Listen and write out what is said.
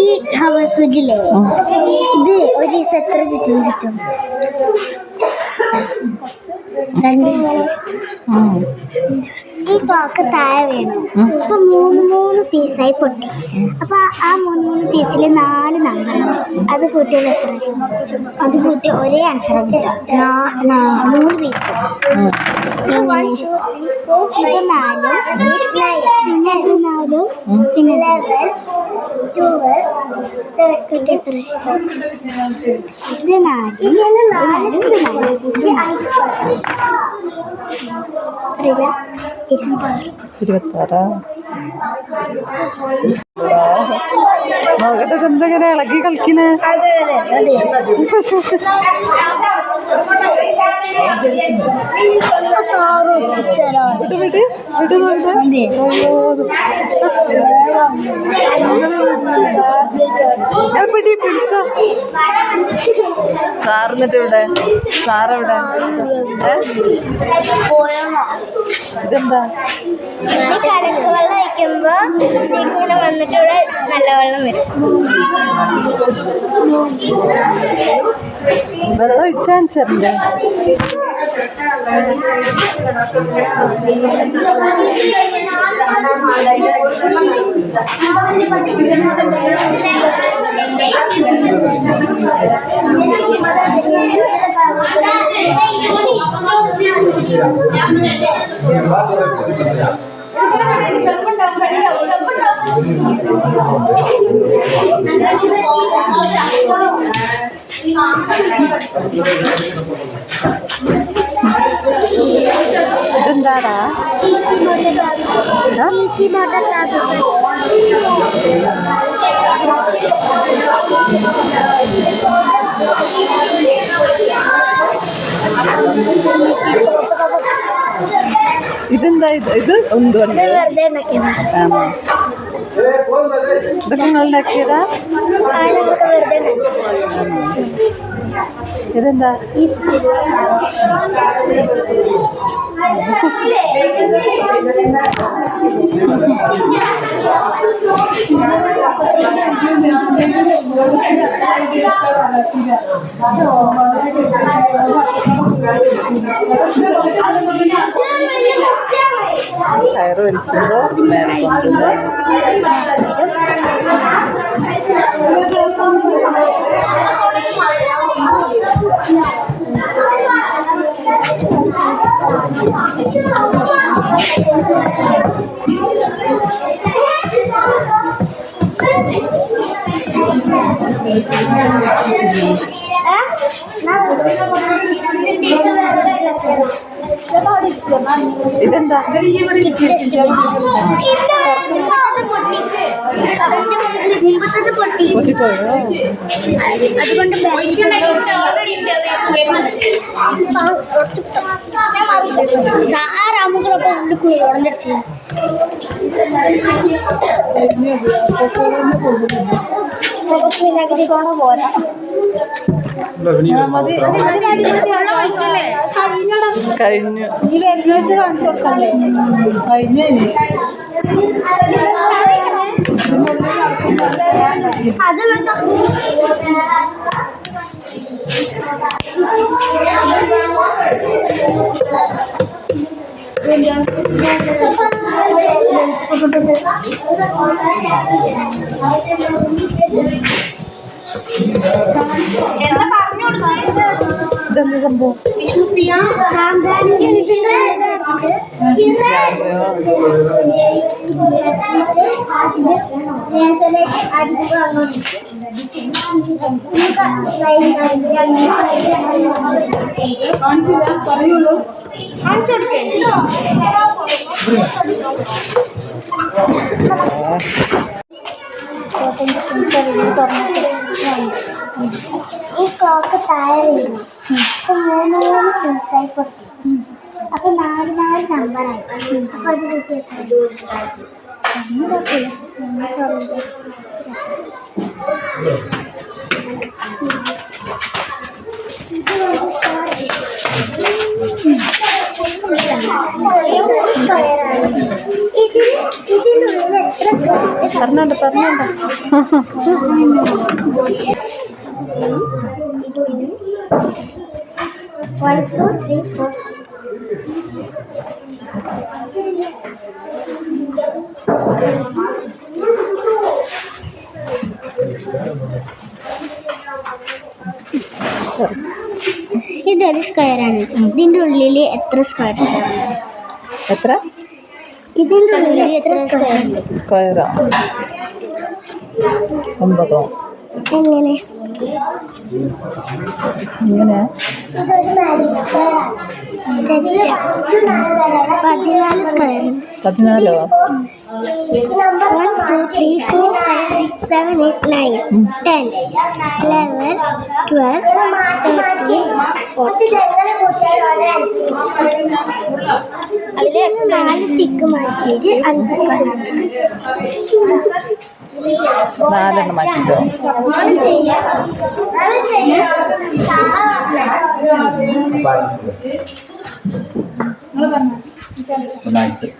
ഈ ഹവേഴ്സ് ഫ്രിഡ്ജില്ലേ? ഇത് ഒരു ദിവസം എത്ര ചുറ്റും ചുറ്റും? രണ്ട് ചുറ്റും. ഈ ക്ലോക്ക് താഴെ വീണു. അപ്പൊ മൂന്ന് മൂന്ന് പീസായി പൊട്ടി. അപ്പൊ ആ മൂന്ന് മൂന്ന് പീസിൽ നാല് നമ്പറാണ് അത് കൂട്ടിയാൽ എത്ര അത് കൂട്ടി ഒരേ ആൻസർ മൂന്ന് പീസ് ഇത് നാലും പിന്നെ നാലും പിന്നെ ലെവൻ ട്വൽവ് തേർട്ടി ത്രീ ഇത് നാല് ഇത് നാല് ഇത് നാല് ഇത് അറിയില്ല ഇരുപത്താറ് ഇരുപത്താറാ നോക്കട്ടെ എന്തെങ്ങനെ ഇളകി കളിക്കണേ സാറ് വിട്ട് വിട്ട് നോക്കട്ടെ പിടി പിടിച്ചോ. സാറിന്നിട്ട് ഇവിടെ സാറെവിടെ? ഇതെന്താ? ഈ കലക്ക് വെള്ളം ഒഴിക്കുമ്പോ ഇങ്ങനെ വന്നിട്ട് ഇവിടെ നല്ല വെള്ളം വരും. വെള്ളം ഒഴിച്ചാണിച്ചറിന്റെ ഇതെന്താടാ ആ? ഇതെന്താ ഇത് ഇത് എന്തുകൊണ്ട് വെറുതെ ഉണ്ടാക്കിയതാ ആണോ दुकान लग के ആ നമുക്ക് വെറുതെ ഉണ്ടാക്കി ഇതെന്താ ഗിഫ്റ്റ് കയറ് വലിക്കുമ്പോൾ മേലെ കൊണ്ടുവരും ഇതെന്താ മുമ്പത്തത് പൊട്ടി. അതുകൊണ്ട് പോരാ കഴിഞ്ഞു. ഈ വരുന്നത് കാണിച്ചു കൊടുക്കണ്ടേ കഴിഞ്ഞു എന്താ പറഞ്ഞു കൊടുക്കുന്നത് സംഭവം? വിഷ്ണുപ്രിയ സാമ്പ്രാണിക്ക് പറയുള്ളൂ ഈ ക്ലോക്ക് താഴെ വീണു അപ്പൊ മൂന്ന് മൂന്ന് ദിവസമായി പൊട്ടി അപ്പൊ നാല് നാല് നമ്പറായി അപ്പൊ അത് പറഞ്ഞോണ്ട് പറഞ്ഞോണ്ട് One, two, three, ഫോർ ഇതൊരു സ്ക്വയറാണ് ഇതിന്റെ ഉള്ളിൽ എത്ര സ്ക്വയർ എത്ര? ഇതിന്റെ ഉള്ളിൽ എത്ര സ്ക്വയർ സ്ക്വയറോ ഒമ്പതോ? എങ്ങനെ? ഇങ്ങനെയാ ഇതൊരു മാജിക് സ്ക്വയർ പതിനാല് square പതിനാലോ? One two three four five six seven eight nine ten eleven twelve thirteen അതിൽ നാല് സ്റ്റിക്ക് മാറ്റിയിട്ട്? അഞ്ച് സ്ക്വയർ നാലെണ്ണം മാറ്റിട്ടോ ఉన్నాయి సార్